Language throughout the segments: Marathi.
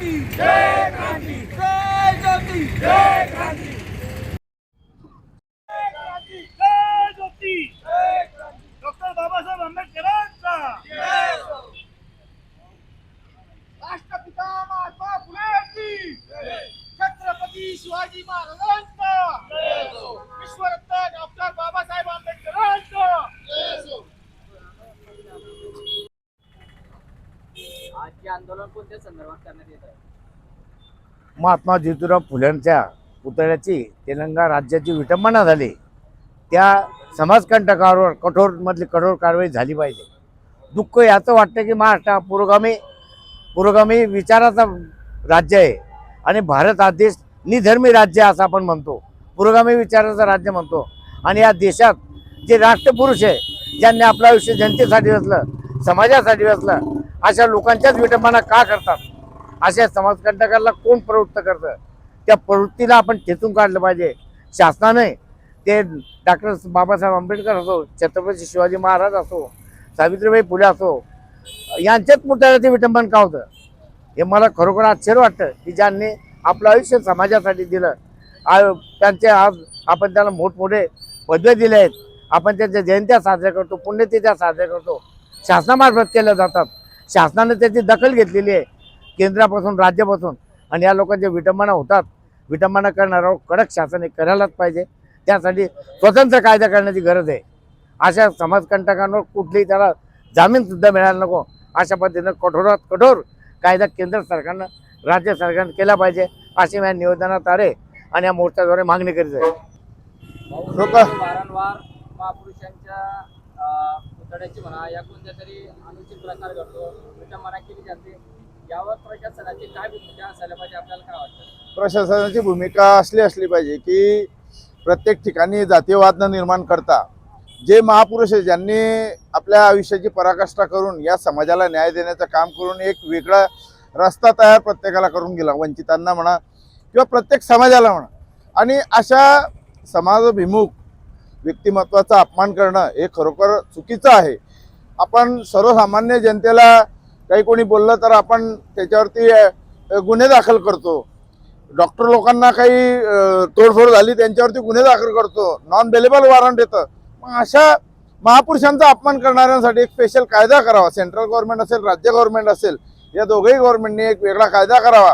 जय ज्योती जय ज्योती. जय ज्योती डॉक्टर बाबासाहेब आंबेडकरांचा. राष्ट्रपिता महात्मा फुलेंची. छत्रपती शिवाजी महाराजांचा. विश्वरत्न डॉक्टर बाबासाहेब आंबेडकरांचा आंदोलन कोणत्या संदर्भात करण्यात येत आहे. महात्मा ज्योतिराव फुल्यांच्या पुतळ्याची तेलंगणा राज्याची विटंबना झाली. त्या समाजकंटकावर कठोरमधली कठोर कारवाई झाली पाहिजे. दुःख याचं वाटतं की महाराष्ट्र पुरोगामी पुरोगामी विचाराचा राज्य आहे. आणि भारत हा देश निधर्मी राज्य असं आपण म्हणतो. पुरोगामी विचाराचं राज्य म्हणतो. आणि या देशात जे राष्ट्रपुरुष आहे ज्यांनी आपलं आयुष्य जनतेसाठी असलं समाजासाठी असलं अशा लोकांच्याच विटंबना का करतात? अशा समाजकंटकाला कोण प्रवृत्त करतं? त्या प्रवृत्तीला आपण ठेचून काढलं पाहिजे. शासनाने ते डॉक्टर बाबासाहेब आंबेडकर असो छत्रपती शिवाजी महाराज असो सावित्रीबाई फुले असो यांच्याच ते विटंबन का होतं? हे मला खरोखर आश्चर्य वाटतं की ज्यांनी आपलं आयुष्य समाजासाठी दिलं. आ- त्यांचे आज आपण त्यांना मोठमोठे पदवे दिले आहेत. आपण त्यांच्या जयंत्या साजऱ्या करतो पुण्यतिथ्या साजऱ्या करतो. शासनामार्फत केल्या जातात. शासनाने त्याची दखल घेतलेली आहे केंद्रापासून राज्यापासून. आणि या लोकांच्या विटंबना होतात. विटंबना करणाऱ्यावर कडक शासन हे करायलाच पाहिजे. त्यासाठी स्वतंत्र कायदा करण्याची गरज आहे. अशा समाजकंटकांवर कुठलीही त्याला जामीनसुद्धा मिळायला नको. अशा पद्धतीनं कठोरात कठोर कायदा केंद्र सरकारनं राज्य सरकारनं केला पाहिजे अशी मी या निवेदनात आले आणि या मोर्चाद्वारे मागणी करीत आहे. लोक- वारंवार महापुरुषांच्या अं, म्हणा या कोणत्या तरी अनुचित प्रकार घडतो विटंबना केली जाते यावर प्रशासनाची काय भूमिका असायला पाहिजे आपल्याला काय वाटतं? प्रशासनाची भूमिका असली असली पाहिजे की प्रत्येक ठिकाणी जातीयवाद निर्माण करता जे महापुरुष आहे ज्यांनी आपल्या आयुष्याची पराकाष्ठा करून या समाजाला न्याय देण्याचं काम करून एक वेगळा रस्ता तयार प्रत्येकाला करून गेला वंचितांना म्हणा किंवा प्रत्येक समाजाला म्हणा. आणि अशा समाजाभिमुख व्यक्तिमत्वाचा अपमान करणं हे खरोखर चुकीचं आहे. आपण सर्वसामान्य जनतेला काही कोणी बोललं तर आपण त्याच्यावरती गुन्हे दाखल करतो. डॉक्टर लोकांना काही तोडफोड झाली त्यांच्यावरती गुन्हे दाखल करतो. नॉन बेलेबल वॉरंट येतं मग अशा महापुरुषांचा अपमान करणाऱ्यांसाठी एक स्पेशल कायदा करावा. सेंट्रल गव्हर्नमेंट असेल राज्य गव्हर्नमेंट असेल या दोघेही गव्हर्नमेंटने एक वेगळा कायदा करावा.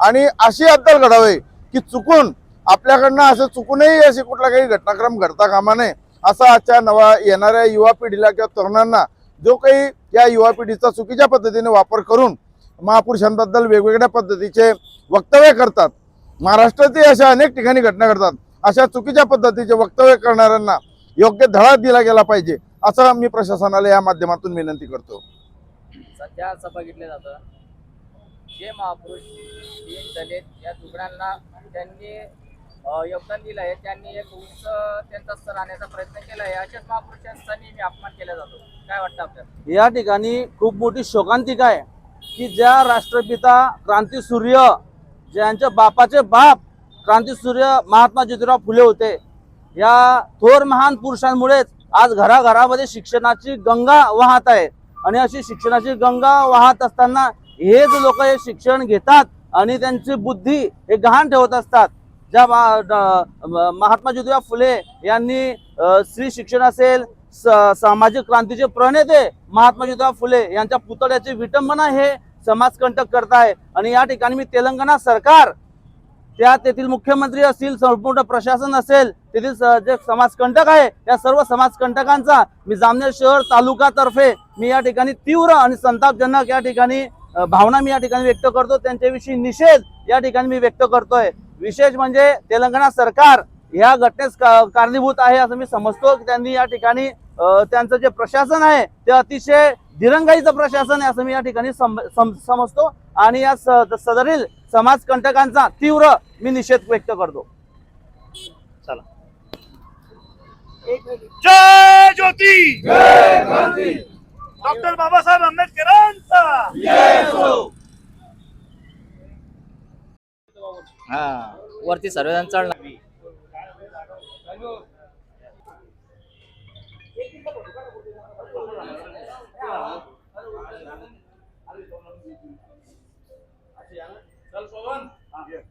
आणि अशी अद्दल घडावी की चुकून आपल्याकडनं असं चुकूनही अशी कुठला काही घटनाक्रम घडता कामा नये. असा आजच्या नवा येणाऱ्या युवा पिढीला किंवा तरुणांना जो काही या युवा पिढीचा चुकीच्या पद्धतीने वापर करून महापुरुषांबद्दल वेगवेगळ्या पद्धतीचे वक्तव्य करतात महाराष्ट्रातही अशा अनेक ठिकाणी घटना घडतात अशा चुकीच्या पद्धतीचे वक्तव्य करणाऱ्यांना योग्य धडा दिला गेला पाहिजे असं मी प्रशासनाला या माध्यमातून विनंती करतो. सध्या असं बघितलं जातं जे महापुरुष दलित या दुग्णांना त्यांनी योगदान दिलं आहे. त्यांनी एक उंच त्यांचा स्तर आणण्याचा प्रयत्न केला आहे. अशाच महापुरुषांचा नेहमी अपमान केला जातो. काय वाटतं आपल्याला? या ठिकाणी खूप मोठी शोकांतिका आहे की ज्या राष्ट्रपिता क्रांती सूर्य ज्यांच्या बापाचे बाप क्रांतीसूर्य महात्मा ज्योतिराव फुले होते या थोर महान पुरुषांमुळेच आज घराघरामध्ये शिक्षणाची गंगा वाहत आहे. आणि अशी शिक्षणाची गंगा वाहत असताना हेच लोक हे शिक्षण घेतात आणि त्यांची बुद्धी हे गहाण ठेवत असतात. ज्या महात्मा ज्योतिबा फुले यांनी स्त्री शिक्षण असेल सामाजिक क्रांतीचे प्रणेते महात्मा ज्योतिबा फुले यांच्या पुतळ्याची विटंबना हे समाजकंटक करत आहे. आणि या ठिकाणी मी तेलंगणा सरकार त्या तेथील मुख्यमंत्री असतील संपूर्ण प्रशासन असेल तेथील जे समाजकंटक आहे या सर्व समाजकंटकांचा मी जामनेर शहर तालुकातर्फे मी या ठिकाणी तीव्र आणि संतापजनक या ठिकाणी भावना मी या ठिकाणी व्यक्त करतो. त्यांच्याविषयी निषेध या ठिकाणी मी व्यक्त करतोय. विशेष म्हणजे तेलंगणा सरकार या घटनेस का- कारणीभूत आहे असं मी समजतो की त्यांनी या ठिकाणी त्यांचं जे प्रशासन आहे ते अतिशय दिरंगाईचं प्रशासन आहे असं मी या ठिकाणी सम- सम- समजतो. आणि या सदरील समाजकंटकांचा तीव्र मी निषेध व्यक्त करतो. जय ज्योती! डॉक्टर बाबासाहेब आंबेडकरांचा! हा. वरती सर्वजण चढला जय ज्योती